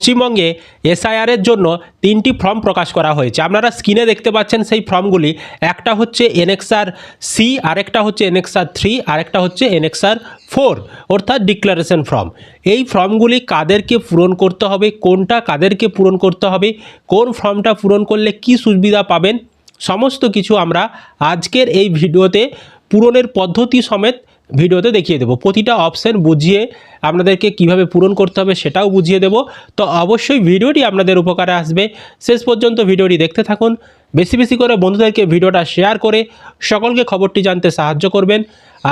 পশ্চিমবঙ্গে এসআইআরের জন্য তিনটি ফর্ম প্রকাশ করা হয়েছে। আপনারা স্ক্রিনে দেখতে পাচ্ছেন সেই ফর্মগুলি। একটা হচ্ছে এনএক্সআর সি, আরেকটা হচ্ছে এনএক্সআর থ্রি, আরেকটা হচ্ছে এনএক্সআর ফোর, অর্থাৎ ডিক্লারেশন ফর্ম। এই ফর্মগুলি কাদেরকে পূরণ করতে হবে, কোনটা কাদেরকে পূরণ করতে হবে, কোন ফর্মটা পূরণ করলে কি সুবিধা পাবেন, সমস্ত কিছু আমরা আজকের এই ভিডিওতে পূরণের পদ্ধতি সমেত ভিডিওতে দেখিয়ে দেবো। প্রতিটা অপশান বুঝিয়ে আপনাদেরকে কীভাবে পূরণ করতে হবে সেটাও বুঝিয়ে দেবো। তো অবশ্যই ভিডিওটি আপনাদের উপকারে আসবে। শেষ পর্যন্ত ভিডিওটি দেখতে থাকুন। বেশি বেশি করে বন্ধুদেরকে ভিডিওটা শেয়ার করে সকলকে খবরটি জানতে সাহায্য করবেন।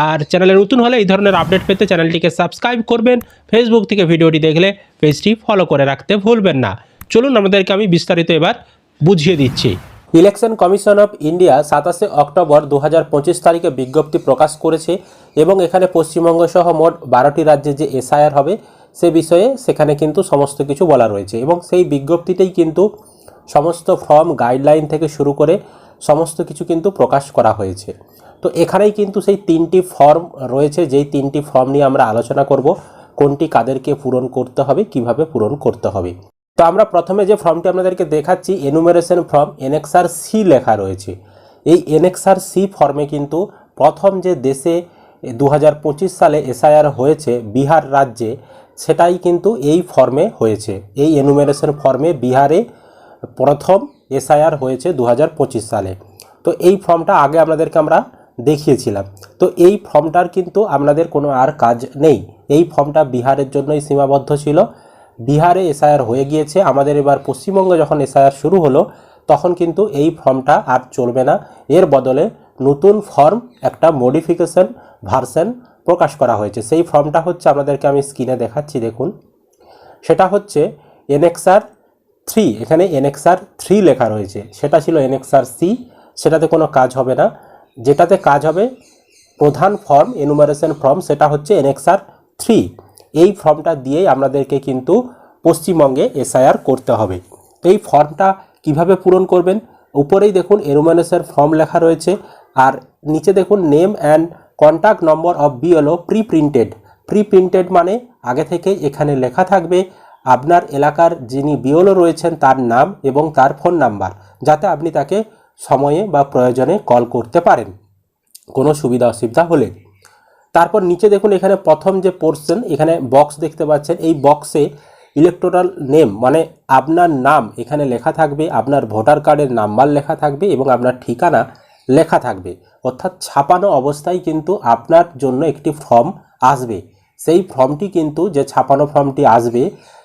আর চ্যানেলে নতুন হলে এই ধরনের আপডেট পেতে চ্যানেলটিকে সাবস্ক্রাইব করবেন। ফেসবুক থেকে ভিডিওটি দেখলে পেজটি ফলো করে রাখতে ভুলবেন না। চলুন আমাদেরকে আমি বিস্তারিত এবার বুঝিয়ে দিচ্ছি। ইলেকশন কমিশন অফ ইন্ডিয়া সাতাশে অক্টোবর দু হাজার পঁচিশ তারিখে বিজ্ঞপ্তি প্রকাশ করেছে এবং এখানে পশ্চিমবঙ্গ সহ মোট বারোটি রাজ্যে যে এসআইআর হবে, সে বিষয়ে সেখানে কিন্তু সমস্ত কিছু বলা রয়েছে। এবং সেই বিজ্ঞপ্তিতেই কিন্তু সমস্ত ফর্ম, গাইডলাইন থেকে শুরু করে সমস্ত কিছু কিন্তু প্রকাশ করা হয়েছে। তো এখানেই কিন্তু সেই তিনটি ফর্ম রয়েছে, যেই তিনটি ফর্ম নিয়ে আমরা আলোচনা করব, কোনটি কাদেরকে পূরণ করতে হবে, কীভাবে পূরণ করতে হবে। তো আমরা প্রথমে যে ফর্মটি আপনাদেরকে দেখাচ্ছি এনুমেরেশন ফর্ম এনএক্সআর সি লেখা রয়েছে। এই এনএক্সআর সি ফর্মে কিন্তু প্রথম যে দেশে দু হাজার পঁচিশ সালে এসআইআর হয়েছে বিহার রাজ্যে, সেটাই কিন্তু এই ফর্মে হয়েছে। এই এনুমেরেশন ফর্মে বিহারে প্রথম এসআইআর হয়েছে দু হাজার পঁচিশ সালে। তো এই ফর্মটা আগে আপনাদেরকে আমরা দেখিয়েছিলাম। তো এই ফর্মটার কিন্তু আপনাদের কোনো আর কাজ নেই। এই ফর্মটা বিহারের জন্যই সীমাবদ্ধ ছিল। বিহারে এসআইআর হয়ে গিয়েছে। আমাদের এবার পশ্চিমবঙ্গে যখন এসআইআর শুরু হলো, তখন কিন্তু এই ফর্মটা আর চলবে না। এর বদলে নতুন ফর্ম, একটা মডিফিকেশন ভার্সন প্রকাশ করা হয়েছে। সেই ফর্মটা হচ্ছে আপনাদেরকে আমি স্ক্রিনে দেখাচ্ছি, দেখুন। সেটা হচ্ছে এনএক্সআর থ্রি এখানে এনএক্সআর থ্রি লেখা রয়েছে। সেটা ছিল এনএক্সআর সি সেটাতে কোনো কাজ হবে না। যেটাতে কাজ হবে প্রধান ফর্ম এনুমারেশন ফর্ম সেটা হচ্ছে এনএক্সআর থ্রি এই ফর্মটা দিয়েই আপনাদেরকে কিন্তু পশ্চিমবঙ্গে এসআইআর করতে হবে। তো এই ফর্মটা কীভাবে পূরণ করবেন? উপরেই দেখুন এনুমারেশন ফর্ম লেখা রয়েছে। আর নিচে দেখুন name and contact number of BLO pre printed pre printed মানে আগে থেকে এখানে লেখা থাকবে আপনার এলাকার যিনি বিওলো রয়েছেন তার নাম এবং তার ফোন নাম্বার যাতে আপনি তাকে সময়ে বা প্রয়োজনে কল করতে পারেন। কোনো সুবিধা অসুবিধা হলে। তারপর নিচে দেখুন এখানে প্রথম যে পোর্শন এখানে বক্স দেখতে পাচ্ছেন। এই বক্সে ইলেকটোরাল নেম মানে আপনার নাম এখানে লেখা থাকবে, আপনার ভোটার কার্ডের নাম্বার লেখা থাকবে এবং আপনার ঠিকানা লেখা থাকবে। অর্থাৎ ছাপানো অবস্থায় কিন্তু আপনার জন্য একটি ফর্ম আসবে। সেই ফর্মটি কিন্তু যে ছাপানো ফর্মটি আসবে,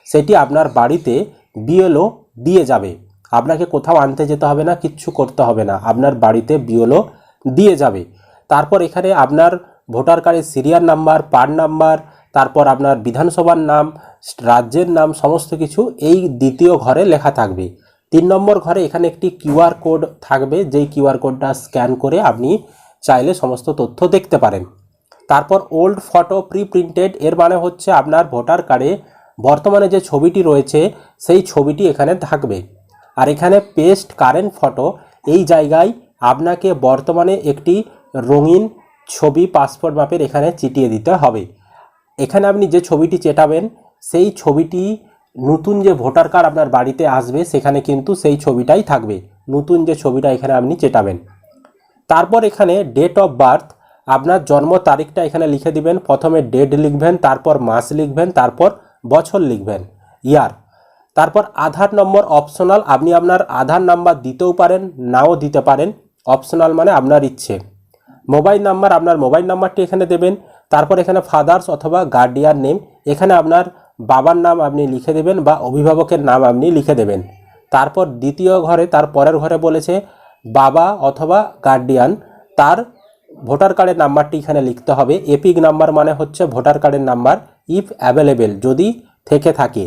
সেটি আপনার বাড়িতে বিএলও দিয়ে যাবে। আপনাকে কোথাও আনতে যেতে হবে না, কিচ্ছু করতে হবে না। আপনার বাড়িতে বিএলও দিয়ে যাবে। তারপর এখানে আপনার ভোটার কার্ডের সিরিয়াল নাম্বার পার নাম্বার, তারপর আপনার বিধানসভার নাম, রাজ্যের নাম, সমস্ত কিছু এই দ্বিতীয় ঘরে লেখা থাকবে। তিন নম্বর ঘরে এখানে একটি কিউআর কোড থাকবে। যেই কিউআর কোডটা স্ক্যান করে আপনি চাইলে সমস্ত তথ্য দেখতে পারেন। তারপর ওল্ড ফটো প্রি প্রিন্টেড এর মানে হচ্ছে আপনার ভোটার কার্ডে বর্তমানে যে ছবিটি রয়েছে, সেই ছবিটি এখানে থাকবে। আর এখানে পেস্ট কারেন্ট ফটো, এই জায়গায় আপনাকে বর্তমানে একটি রঙিন ছবি পাসপোর্ট মাপের এখানে চিটিয়ে দিতে হবে। এখানে আপনি যে ছবিটি চেটাবেন, সেই ছবিটি নতুন যে ভোটার কার্ড আপনার বাড়িতে আসবে, সেখানে কিন্তু সেই ছবিটাই থাকবে। নতুন যে ছবিটা এখানে আপনি চেটাবেন। তারপর এখানে ডেট অফ বার্থ আপনার জন্ম তারিখটা এখানে লিখে দিবেন। প্রথমে ডেট লিখবেন, তারপর মাস লিখবেন, তারপর বছর লিখবেন। ইয়ার তারপর আধার নম্বর অপশনাল আপনি আপনার আধার নাম্বার দিতেও পারেন, নাও দিতে পারেন। অপশনাল মানে আপনার ইচ্ছে। মোবাইল নাম্বার আপনার মোবাইল নাম্বারটি এখানে দেবেন। তারপর এখানে ফাদার্স অথবা গার্ডিয়ান নেম এখানে আপনার বাবার নাম আপনি লিখে দেবেন বা অভিভাবকের নাম আপনি লিখে দেবেন। তারপর দ্বিতীয় ঘরে, তার পরের ঘরে বলেছে, বাবা অথবা গার্ডিয়ান তার ভোটার কার্ডের নাম্বারটি এখানে লিখতে হবে। এপিক নাম্বার মানে হচ্ছে ভোটার কার্ডের নাম্বার ইফ অ্যাভেলেবেল যদি থেকে থাকে।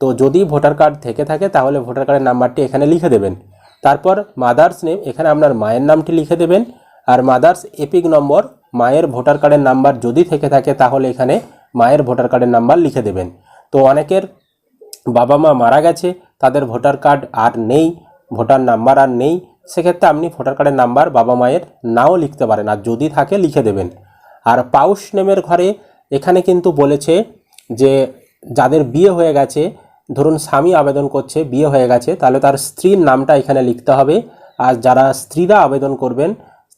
তো যদি ভোটার কার্ড থেকে থাকে, তাহলে ভোটার কার্ডের নাম্বারটি এখানে লিখে দেবেন। তারপর মাদার্স নেম এখানে আপনার মায়ের নামটি লিখে দেবেন। আর মাদার্স এপিক নম্বর মায়ের ভোটার কার্ডের নাম্বার যদি থেকে থাকে, তাহলে এখানে মায়ের ভোটার কার্ডের নাম্বার লিখে দেবেন। তো অনেকের বাবা মা মারা গেছে, তাদের ভোটার কার্ড আর নেই, ভোটার নাম্বার আর নেই। সেক্ষেত্রে আপনি ভোটার কার্ডের নাম্বার বাবা মায়ের নাও লিখতে পারেন আর যদি থাকে লিখে দেবেন। আর পাউস নেমের ঘরে এখানে কিন্তু বলেছে যে যাদের বিয়ে হয়ে গেছে, ধরুন স্বামী আবেদন করছে, বিয়ে হয়ে গেছে, তাহলে তার স্ত্রীর নামটা এখানে লিখতে হবে। আর যারা স্ত্রীরা আবেদন করবেন,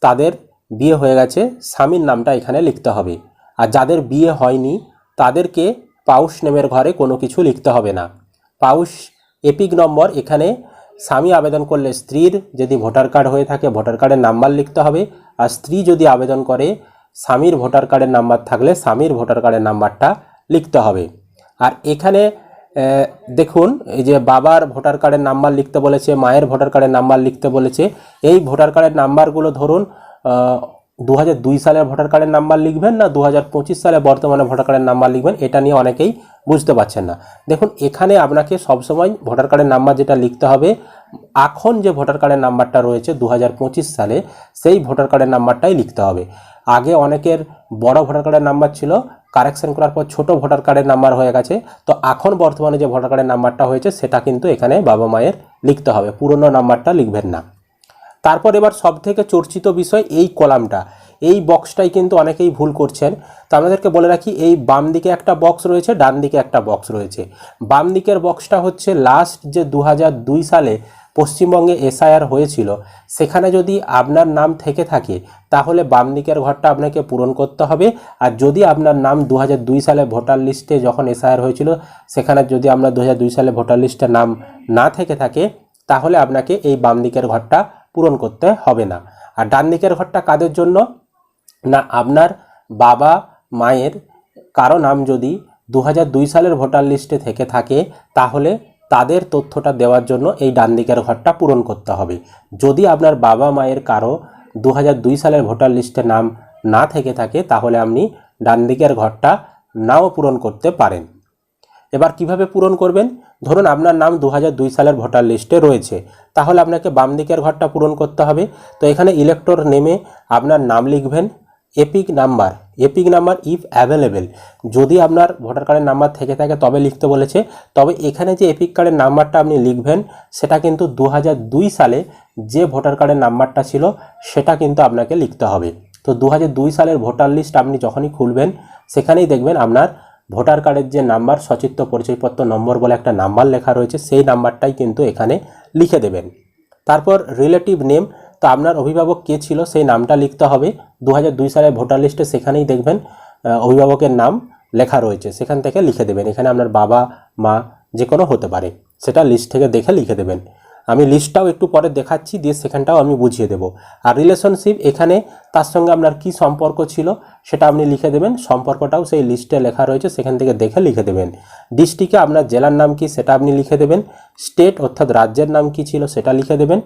তাদের বিয়ে হয়ে গেছে, স্বামীর নামটা এখানে লিখতে হবে। আর যাদের বিয়ে হয়নি, তাদেরকে পাউস নেমের ঘরে কোনো কিছু লিখতে হবে না। পাউস এপিক নম্বর এখানে স্বামী আবেদন করলে স্ত্রীর যদি ভোটার কার্ড হয়ে থাকে, ভোটার কার্ডের নাম্বার লিখতে হবে। আর স্ত্রী যদি আবেদন করে, স্বামীর ভোটার কার্ডের নাম্বার থাকলে স্বামীর ভোটার কার্ডের নাম্বারটা লিখতে হবে। আর এখানে দেখুন, এই যে বাবার ভোটার কার্ডের নাম্বার লিখতে বলেছে, মায়ের ভোটার কার্ডের নাম্বার লিখতে বলেছে, এই ভোটার কার্ডের নাম্বারগুলো ধরুন দু সালের ভোটার কার্ডের নাম্বার লিখবেন না দু হাজার পঁচিশ সালে বর্তমানে ভোটার কার্ডের নাম্বার লিখবেন, এটা নিয়ে অনেকেই বুঝতে পারছেন না। দেখুন, এখানে আপনাকে সবসময় ভোটার কার্ডের নাম্বার যেটা লিখতে হবে, এখন যে ভোটার কার্ডের নাম্বারটা রয়েছে দু হাজার পঁচিশ সালে, সেই ভোটার কার্ডের নাম্বারটাই লিখতে হবে। আগে অনেকের বড় ভোটার কার্ডের নাম্বার ছিল, কারেকশন করার পর ছোট ভোটার কার্ডের নাম্বার হয়ে গেছে, তো এখন বর্তমানে যে ভোটার কার্ডের নাম্বারটা হয়েছে, সেটা কিন্তু এখানে বাবা মায়ের লিখতে হবে, পুরনো নাম্বারটা লিখবেন না। তারপর এবার সব থেকে চর্চিত বিষয় এই কলামটা। এই বক্সটাই কিন্তু অনেকেই ভুল করছেন। তো আমাদেরকে বলে রাখি, এই বাম দিকে একটা বক্স রয়েছে, ডান দিকে একটা বক্স রয়েছে। বাম দিকের বক্সটা হচ্ছে লাস্ট যে দু হাজার দুই সালে পশ্চিমবঙ্গে এসআইআর হয়েছিল, সেখানে যদি আপনার নাম থেকে থাকে, তাহলে বাম দিকের ঘরটা আপনাকে পূরণ করতে হবে। আর যদি আপনার নাম দু হাজার দুই সালে ভোটার লিস্টে যখন এসআইআর হয়েছিল, সেখানে যদি আমরা দু হাজার দুই সালে ভোটার লিস্টে নাম না থেকে থাকে, তাহলে আপনাকে এই বাম দিকের ঘরটা পূরণ করতে হবে না। আর ডান দিকের ঘরটা কাদের জন্য? না, আপনার বাবা, মায়ের। কারও নাম যদি দু হাজার দুই সালের ভোটার লিস্টে থেকে থাকে, তাহলে তাদের তথ্যটা দেওয়ার জন্য এই ডান দিকের ঘরটা পূরণ করতে হবে। যদি আপনার বাবা, মায়ের কারও দু হাজার দুই সালের ভোটার লিস্টে নাম না থেকে থাকে, তাহলে আপনি ডান দিকের ঘরটা নাও পূরণ করতে পারেন। এবার কীভাবে পূরণ করবেন? ধরুন আপনার নাম দু হাজার দুই সালের ভোটার লিস্টে রয়েছে, তাহলে আপনাকে বাম দিকের ঘরটা পূরণ করতে হবে। তো এখানে ইলেক্টর নেমে আপনার নাম লিখবেন, EPIC number EPIC number if available যদি আপনার ভোটার কার্ডের নাম্বার থেকে থাকে, তবে লিখতে বলেছে। তবে এখানে যে এপিক কার্ডের নাম্বারটা আপনি লিখবেন, সেটা কিন্তু দু হাজার দুই সালে যে ভোটার কার্ডের নাম্বারটা ছিল, সেটা কিন্তু আপনাকে লিখতে হবে। তো দু হাজার দুই সালের ভোটার লিস্ট আপনি যখনই খুলবেন, সেখানেই দেখবেন আপনার ভোটার কার্ডের যে নাম্বার, সচিত্র পরিচয়পত্র, নম্বর বলে একটা নাম্বার লেখা রয়েছে, সেই নাম্বারটাই কিন্তু এখানে লিখে দেবেন। তারপর রিলেটিভ নেম তো আপনার অভিভাবক কে ছিল সেই নামটা লিখতে হবে। দু সালের ভোটার লিস্টে সেখানেই দেখবেন অভিভাবকের নাম লেখা রয়েছে, সেখান থেকে লিখে দেবেন। এখানে আপনার বাবা, মা যে কোনো হতে পারে, সেটা লিস্ট থেকে দেখে লিখে দেবেন। আমি লিস্টটাও একটু পরে দেখাচ্ছি, দিয়ে সেখানটাও আমি বুঝিয়ে দেবো। আর রিলেশনশিপ এখানে তার সঙ্গে আপনার কি সম্পর্ক ছিল সেটা আপনি লিখে দেবেন, সম্পর্কটাও সেই লিস্টে লেখা রয়েছে, সেখান থেকে দেখে লিখে দেবেন। ডিস্ট্রিক্টে আপনার জেলার নাম কি সেটা আপনি লিখে দেবেন স্টেট অর্থাৎ রাজ্যের নাম কি ছিল সেটা লিখে দেবেন,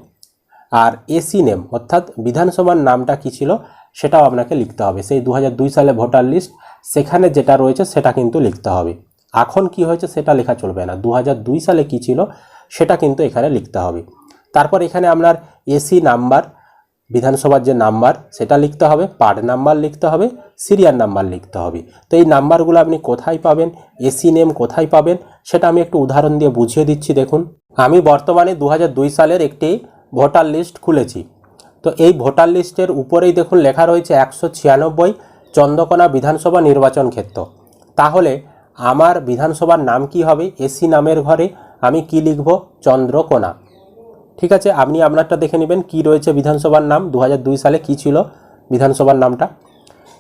আর এসি নেম অর্থাৎ বিধানসভার নামটা কি ছিল সেটাও আপনাকে লিখতে হবে। সেই দু হাজার দুই সালে ভোটার লিস্ট সেখানে যেটা রয়েছে সেটা কিন্তু লিখতে হবে। এখন কি হয়েছে সেটা লেখা চলবে না। দু হাজার দুই সালে কি ছিল সেটা কিন্তু এখানে লিখতে হবে। তারপর এখানে আপনার এসি নাম্বার, বিধানসভার যে নাম্বার, সেটা লিখতে হবে, পার্ট নাম্বার লিখতে হবে, সিরিয়াল নাম্বার লিখতে হবে। তো এই নাম্বারগুলো আপনি কোথায় পাবেন এসি নেম কোথায় পাবেন, সেটা আমি একটু উদাহরণ দিয়ে বুঝিয়ে দিচ্ছি, দেখুন। আমি বর্তমানে দু হাজার দুই সালের একটি ভোটার লিস্ট খুলেছি। তো এই ভোটার লিস্টের উপরেই দেখুন লেখা রয়েছে একশো ছিয়ানব্বই চন্দ্রকোনা বিধানসভা নির্বাচন ক্ষেত্র। তাহলে আমার বিধানসভার নাম কি হবে? এসি নামের ঘরে আমি কি লিখব? চন্দ্রকোনা। ঠিক আছে, আপনি আপনারটা দেখে নেবেন, কি রয়েছে বিধানসভার নাম? দু হাজার দুই সালে কি ছিল বিধানসভার নামটা?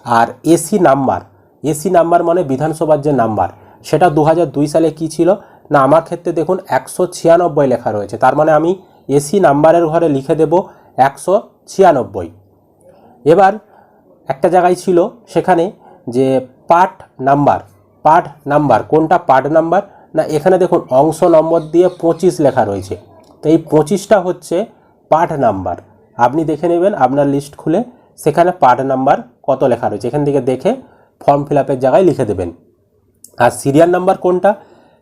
আর এসি নাম্বার। এসি নাম্বার মানে বিধানসভার যে নাম্বার, সেটা দু হাজার দুই সালে কি ছিল? না, আমার ক্ষেত্রে দেখুন, একশো ছিয়ানব্বই লেখা রয়েছে। তার মানে আমি এসি নাম্বারের ঘরে লিখে দেব একশো ছিয়ানব্বই। এবার একটা জায়গায় ছিল, সেখানে যে পার্ট নাম্বার পার্ট নাম্বার, কোনটা পার্ট নাম্বার? না, এখানে দেখুন, অংশ নম্বর দিয়ে পঁচিশ লেখা রয়েছে। তো এই পঁচিশটা হচ্ছে পার্ট নাম্বার। আপনি দেখে নেবেন আপনার লিস্ট খুলে, সেখানে পার্ট নাম্বার কত লেখা রয়েছে। এখান থেকে দেখে ফর্ম ফিল আপের জায়গায় লিখে দেবেন। আর সিরিয়াল নাম্বার কোনটা?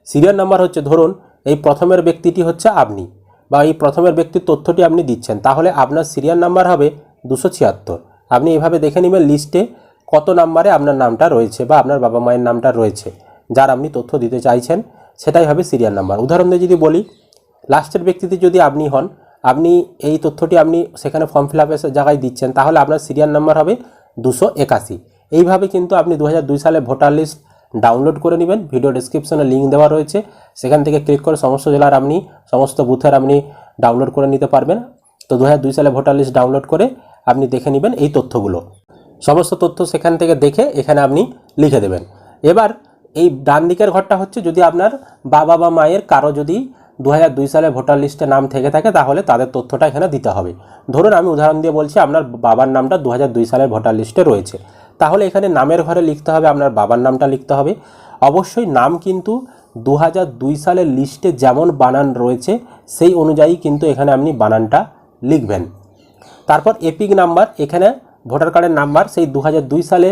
সিরিয়াল নাম্বার হচ্ছে, ধরুন, এই প্রথমের ব্যক্তিটি হচ্ছে আপনি, বা এই প্রথমের ব্যক্তির তথ্যটি আপনি দিচ্ছেন। তাহলে আপনার সিরিয়াল নাম্বার হবে দুশো ছিয়াত্তর। আপনি এভাবে দেখে নেবেন লিস্টে কত নাম্বারে আপনার নামটা রয়েছে, বা আপনার বাবা মায়ের নামটা রয়েছে, যার আপনি তথ্য দিতে চাইছেন। সেটাই হবে সিরিয়াল নাম্বার উদাহরণ দিয়ে যদি বলি লাস্টের ব্যক্তিতে যদি আপনি হন, আপনি এই তথ্যটি আপনি সেখানে ফর্ম ফিল আপের জায়গায় দিচ্ছেন, তাহলে আপনার সিরিয়াল নাম্বার হবে দুশো একাশি। এইভাবে কিন্তু আপনি দু হাজার দুই সালে ভোটার লিস্ট ডাউনলোড করে নেবেন। ভিডিও ডিসক্রিপশনে লিঙ্ক দেওয়া রয়েছে। সেখান থেকে ক্লিক করে সমস্ত জেলার আপনি, সমস্ত বুথের আপনি ডাউনলোড করে নিতে পারবেন। তো দু সালে ভোটার লিস্ট ডাউনলোড করে আপনি দেখে নেবেন এই তথ্যগুলো। সমস্ত তথ্য সেখান থেকে দেখে এখানে আপনি লিখে দেবেন। এবার এই ডান দিকের ঘরটা হচ্ছে যদি আপনার বাবা বা মায়ের কারও যদি দু সালে ভোটার লিস্টে নাম থেকে থাকে, তাহলে তাদের তথ্যটা এখানে দিতে হবে। ধরুন আমি উদাহরণ দিয়ে বলছি, আপনার বাবার নামটা দু সালের ভোটার লিস্টে রয়েছে। তাহলে এখানে নামের ঘরে লিখতে হবে, আপনার বাবার নামটা লিখতে হবে। অবশ্যই নাম কিন্তু দু সালের লিস্টে যেমন বানান রয়েছে, সেই অনুযায়ী কিন্তু এখানে আপনি বানানটা লিখবেন। তারপর এপিক নাম্বার, এখানে ভোটার কার্ডের নাম্বার, সেই দু হাজার দুই সালে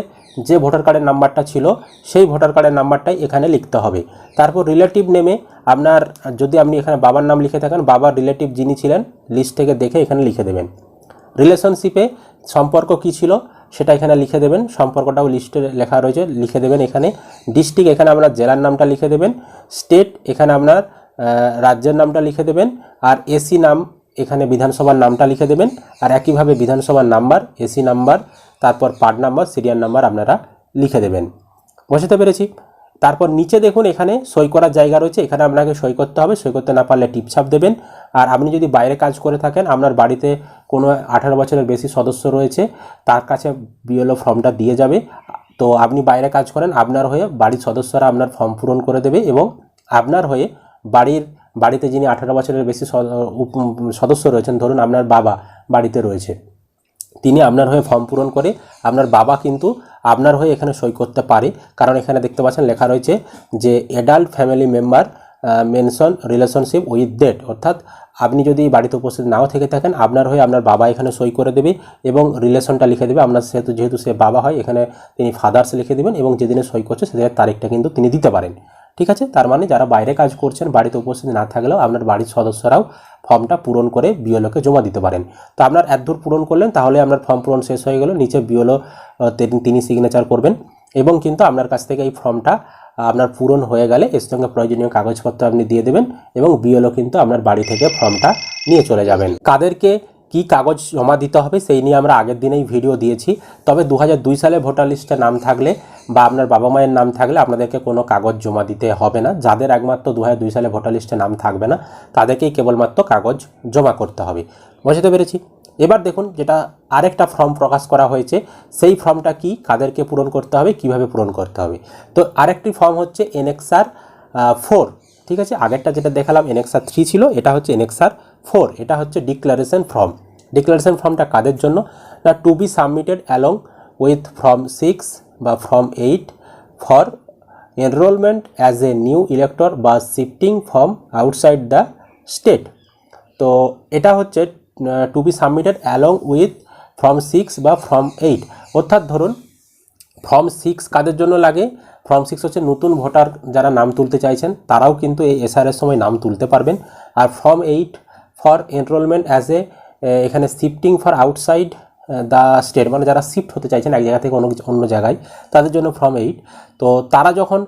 যে ভোটার কার্ডের নাম্বারটা ছিল, সেই ভোটার কার্ডের নাম্বারটাই এখানে লিখতে হবে। তারপর রিলেটিভ নেমে আপনার, যদি আপনি এখানে বাবার নাম লিখে থাকেন, বাবার রিলেটিভ যিনি ছিলেন লিস্ট থেকে দেখে এখানে লিখে দেবেন। রিলেশনশিপে সম্পর্ক কি ছিল, সেটা এখানে লিখে দেবেন। সম্পর্কটাও লিস্টে লেখা রয়েছে, লিখে দেবেন এখানে। ডিস্ট্রিক্ট এখানে আপনার জেলার নামটা লিখে দেবেন। স্টেট এখানে আপনার রাজ্যের নামটা লিখে দেবেন। আর এসি নাম এখানে বিধানসভার নামটা লিখে দেবেন। আর একইভাবে বিধানসভার নাম্বার এসি নাম্বার তারপর পার্ট নাম্বার সিরিয়াল নাম্বার আপনারা লিখে দেবেন। বুঝতে পেরেছি? তারপর নিচে দেখুন এখানে সই করার জায়গা রয়েছে। এখানে আপনাকে সই করতে হবে। সই করতে না পারলে টিপছাপ দেবেন। আর আপনি যদি বাইরে কাজ করে থাকেন, আপনার বাড়িতে কোনো আঠারো বছরের বেশি সদস্য রয়েছে, তার কাছে বিএলও ফর্মটা দিয়ে যাবে। তো আপনি বাইরে কাজ করেন, আপনার হয়ে বাড়ির সদস্যরা আপনার ফর্ম পূরণ করে দেবে এবং আপনার হয়ে বাড়ির, বাড়িতে যিনি আঠারো বছরের বেশি সদস্য রয়েছেন, ধরুন আপনার বাবা বাড়িতে রয়েছে। তিনি আপনার হয়ে ফর্ম পূরণ করে আপনার বাবা কিন্তু আপনার হয়ে এখানে সই করতে পারে। কারণ এখানে দেখতে পাচ্ছেন লেখা রয়েছে যে adult family member mention relationship with date অর্থাৎ আপনি যদি বাড়িতে উপস্থিত নাও থেকে থাকেন, আপনার হয়ে আপনার বাবা এখানে সই করে দেবে এবং রিলেশনটা লিখে দেবে। আপনার সেহেতু, যেহেতু সে বাবা হয়, এখানে তিনি ফাদার্স লিখে দেবেন এবং যেদিনে সই করছে, সেদিনের তারিখটা কিন্তু তিনি দিতে পারেন। ঠিক আছে? তার মানে যারা বাইরে কাজ করছেন, বাড়িতে উপস্থিত না থাকলেও আপনার বাড়ির সদস্যরাও ফর্মটা পূরণ করে বিওলোকে জমা দিতে পারেন। তো আপনার এতদূর পূরণ করলেন, তাহলে আপনার ফর্ম পূরণ শেষ হয়ে গেল, নিচে বিওলো তিনি সিগনেচার করবেন। এবং কিন্তু আপনার কাছ থেকে এই ফর্মটা আপনার পূরণ হয়ে গেলে এর সঙ্গে প্রয়োজনীয় কাগজপত্র আপনি দিয়ে দেবেন এবং বিওলো কিন্তু আপনার বাড়ি থেকে ফর্মটা নিয়ে চলে যাবেন। কাদেরকে কি কাগজ জমা দিতে হবে সেই নিয়ে আমরা আগের দিনেই ভিডিও দিয়েছি। তবে দু হাজার দুই সালে ভোটার লিস্টে নাম থাকলে বা আপনার বাবা মায়ের নাম থাকলে আপনাদেরকে কোনো কাগজ জমা দিতে হবে না। যাদের একমাত্র দু হাজার দুই সালে ভোটার লিস্টে নাম থাকবে না, তাদেরকেই কেবলমাত্র কাগজ জমা করতে হবে। বুঝতে পেরেছি? এবার দেখুন যেটা আরেকটা ফর্ম প্রকাশ করা হয়েছে, সেই ফর্মটা কি, কাদেরকে পূরণ করতে হবে, কীভাবে পূরণ করতে হবে? তো আরেকটি ফর্ম হচ্ছে এনএক্সার ফোর ঠিক আছে? আগেরটা যেটা দেখালাম এনএক্সার থ্রি ছিল, এটা হচ্ছে এনএক্সার ফোর, এটা হচ্ছে ডিক্লারেশন ফর্ম ডিক্লারেশন ফর্মটা কাদের জন্য? না to be submitted along with form six বা form eight for enrolment as a new elector বা shifting form outside the state তো এটা হচ্ছে to be submitted along with form six বা ফর্ম এইট অর্থাৎ ধরুন ফর্ম সিক্স কাদের জন্য লাগে? ফর্ম সিক্স হচ্ছে নতুন ভোটার যারা নাম তুলতে চাইছেন, তারাও কিন্তু এই এসআরের সময় নাম তুলতে পারবেন। আর form eight for enrolment as a, এখানে shifting for outside the state মানে যারা শিফট হতে চাইছেন এক জায়গা থেকে অন্য অন্য জায়গায়, তাদের জন্য ফর্ম এইট তো তারা যখন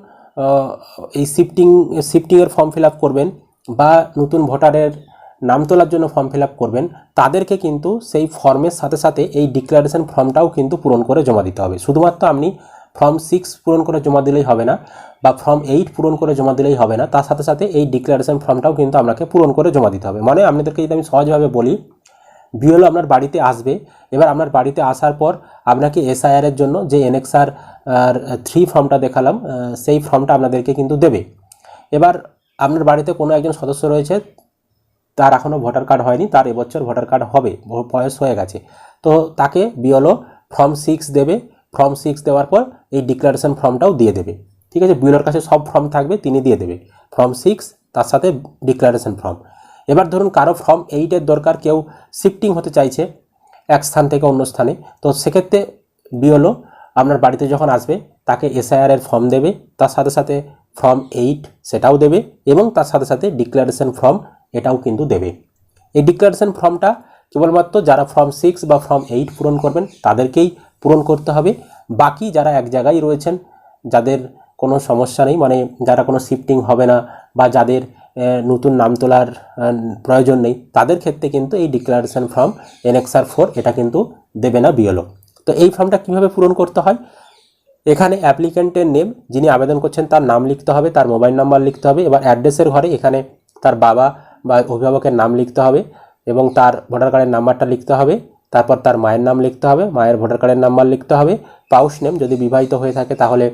এই শিফটিং শিফটিংয়ের ফর্ম ফিল আপ করবেন বা নতুন ভোটারের নাম তোলার জন্য ফর্ম ফিল আপ করবেন, তাদেরকে কিন্তু সেই ফর্মের সাথে সাথে এই ডিক্লারেশন ফর্মটাও কিন্তু পূরণ করে জমা দিতে হবে। শুধুমাত্র আপনি ফর্ম সিক্স পূরণ করে জমা দিলেই হবে না বা ফর্ম এইট পূরণ করে জমা দিলেই হবে না, তার সাথে সাথে এই ডিক্লারেশন ফর্মটাও কিন্তু আপনাকে পূরণ করে জমা দিতে হবে। মানে আপনাদেরকে যদি আমি সহজভাবে বলি বিএলও আপনার বাড়িতে আসবে, এবার আপনার বাড়িতে আসার পর আপনাকে এসআইআর এর জন্য যে এনএক্সআর থ্রি ফর্মটা দেখালাম সেই ফর্মটা আপনাদেরকে কিন্তু দেবে। এবার আপনার বাড়িতে কোনো একজন সদস্য রয়েছে, তার এখনও ভোটার কার্ড হয়নি, তার এবছর ভোটার কার্ড হবে বয়স হয়ে গেছে। তো তাকে বিএলও ফর্ম সিক্স দেবে ফর্ম সিক্স দেওয়ার পর এই ডিক্লারেশন ফর্মটাও দিয়ে দেবে। ঠিক আছে? বিওলোর কাছে সব ফর্ম থাকবে, তিনি দিয়ে দেবে। ফর্ম সিক্স তার সাথে ডিক্লারেশন ফর্ম এবার ধরুন কারও ফর্ম এইটের দরকার, কেউ শিফটিং হতে চাইছে এক স্থান থেকে অন্য স্থানে, তো সেক্ষেত্রে বিওলো আপনার বাড়িতে যখন আসবে, তাকে এসআইআর এর ফর্ম দেবে, তার সাথে সাথে ফর্ম এইট সেটাও দেবে এবং তার সাথে সাথে ডিক্লারেশন ফর্ম এটাও কিন্তু দেবে। এই ডিক্লারেশন ফর্মটা কেবলমাত্র যারা ফর্ম সিক্স বা ফর্ম এইট পূরণ করবেন, তাদেরকেই পূরণ করতে হবে। বাকি যারা এক জায়গায় রয়েছেন, যাদের কোনো সমস্যা নেই মানে যারা কোনো শিফটিং হবে না বা যাদের নতুন নাম তোলার প্রয়োজন নেই, তাদের ক্ষেত্রে কিন্তু এই ডিক্লারেশন ফর্ম এনএক্সআর ফোর এটা কিন্তু দেবে না বিএলও। তো এই ফর্মটা কীভাবে পূরণ করতে হয়? এখানে অ্যাপ্লিক্যান্টের নেম, যিনি আবেদন করছেন তার নাম লিখতে হবে, তার মোবাইল নাম্বার লিখতে হবে এবার অ্যাড্রেসের ঘরে এখানে তার বাবা বা অভিভাবকের নাম লিখতে হবে এবং তার ভোটার কার্ডের নাম্বারটা লিখতে হবে। তারপর তার মায়ের নাম লিখতে হবে, মায়ের ভোটার কার্ডের নাম্বার লিখতে হবে, পাউস নেম যদি বিবাহিত হয়ে থাকে তাহলে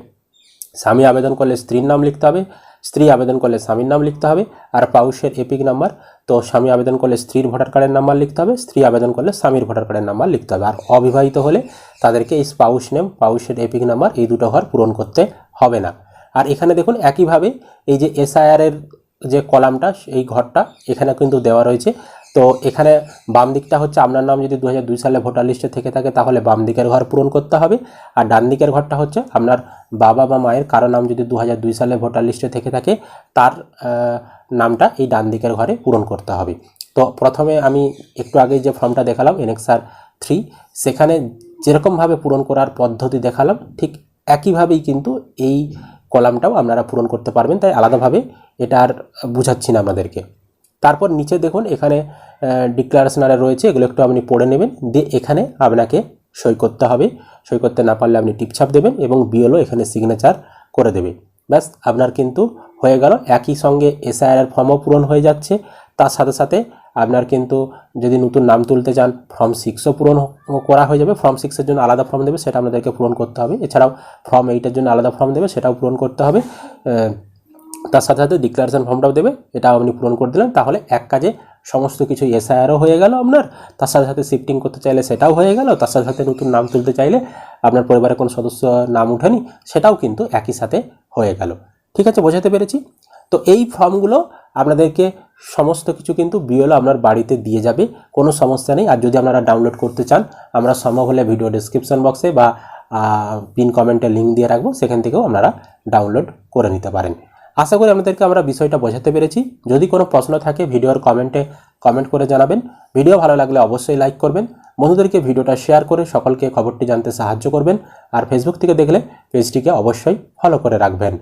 স্বামী আবেদন করলে স্ত্রীর নাম লিখতে হবে, স্ত্রী আবেদন করলে স্বামীর নাম লিখতে হবে, আর পাউসের এপিক নাম্বার, তো স্বামী আবেদন করলে স্ত্রীর ভোটার কার্ডের নাম্বার লিখতে হবে, স্ত্রী আবেদন করলে স্বামীর ভোটার কার্ডের নাম্বার লিখতে হবে, আর অবিবাহিত হলে তাদেরকে এই স্পাউস নেম, পাউসের এপিক নাম্বার এই দুটো ঘর পূরণ করতে হবে না। আর এখানে দেখুন একইভাবে এই যে এসআইআরের যে কলামটা, এই ঘরটা এখানে কিন্তু দেওয়া রয়েছে তো এখানে বাম দিকটা হচ্ছে আপনার নাম যদি দু হাজার দুই সালে ভোটার লিস্টে থেকে থাকে, তাহলে বাম দিকের ঘর পূরণ করতে হবে। আর ডান দিকের ঘরটা হচ্ছে আপনার বাবা বা মায়ের, কারও নাম যদি দু হাজার দুই সালে ভোটার লিস্টে থেকে থাকে, তার নামটা এই ডান দিকের ঘরে পূরণ করতে হবে। তো প্রথমে আমি একটু আগে যে ফর্মটা দেখালাম, এনএক্সআর থ্রি, সেখানে যেরকমভাবে পূরণ করার পদ্ধতি দেখালাম, ঠিক একইভাবেই কিন্তু এই কলামটাও আপনারা পূরণ করতে পারবেন। তাই আলাদাভাবে এটা আর বুঝাচ্ছি না আমাদেরকে। তারপর নিচে দেখুন, এখানে ডিক্লারেশন আর রয়েছে, এগুলো একটু আপনি পড়ে নেবেন, দিয়ে এখানে আপনাকে সই করতে হবে। সই করতে না পারলে আপনি টিপছাপ দেবেন এবং বিএলও এখানে সিগনেচার করে দেবে ব্যাস, আপনার কিন্তু হয়ে গেল। একই সঙ্গে এসআইআর ফর্মও পূরণ হয়ে যাচ্ছে। তার সাথে সাথে আপনার কিন্তু যদি নতুন নাম তুলতে চান ফর্ম সিক্সও পূরণ করা হয়ে যাবে। ফর্ম সিক্সের জন্য আলাদা ফর্ম দেবে, সেটা আপনাদেরকে পূরণ করতে হবে। এছাড়াও ফর্ম এইটের জন্য আলাদা ফর্ম দেবে, সেটাও পূরণ করতে হবে। তার সাথে সাথে ডিক্লারেশন ফর্মটাও দেবে এটা আপনি পূরণ করে দিলেন। তাহলে এক কাজে সমস্ত কিছু এসআইআরও হয়ে গেল আপনার, তার সাথে সাথে শিফটিং করতে চাইলে সেটাও হয়ে গেল, তার সাথে সাথে নতুন নাম তুলতে চাইলে আপনার পরিবারের কোনো সদস্য নাম উঠেনি, সেটাও কিন্তু একই সাথে হয়ে গেল। ঠিক আছে, বোঝাতে পেরেছি? তো এই ফর্মগুলো আপনাদেরকে সমস্ত কিছু কিন্তু বিএলও আপনার বাড়িতে দিয়ে যাবে, কোনো সমস্যা নেই। আর যদি আপনারা ডাউনলোড করতে চান, আমরা সম্ভব হলে ভিডিও ডিসক্রিপশন বক্সে বা পিন কমেন্টে লিঙ্ক দিয়ে রাখব, সেখান থেকেও আপনারা ডাউনলোড করে নিতে পারেন। আশা করি আপনাদেরকে আমরা বিষয়টা বোঝাতে পেরেছি। যদি কোনো প্রশ্ন থাকে, ভিডিওর কমেন্টে কমেন্ট করে জানাবেন। ভিডিও ভালো লাগলে অবশ্যই লাইক করবেন। বন্ধুদেরকে ভিডিওটা শেয়ার করে সকলকে খবরটি জানতে সাহায্য করবেন। আর ফেসবুক থেকে দেখলে পেজটিকে অবশ্যই ফলো করে রাখবেন।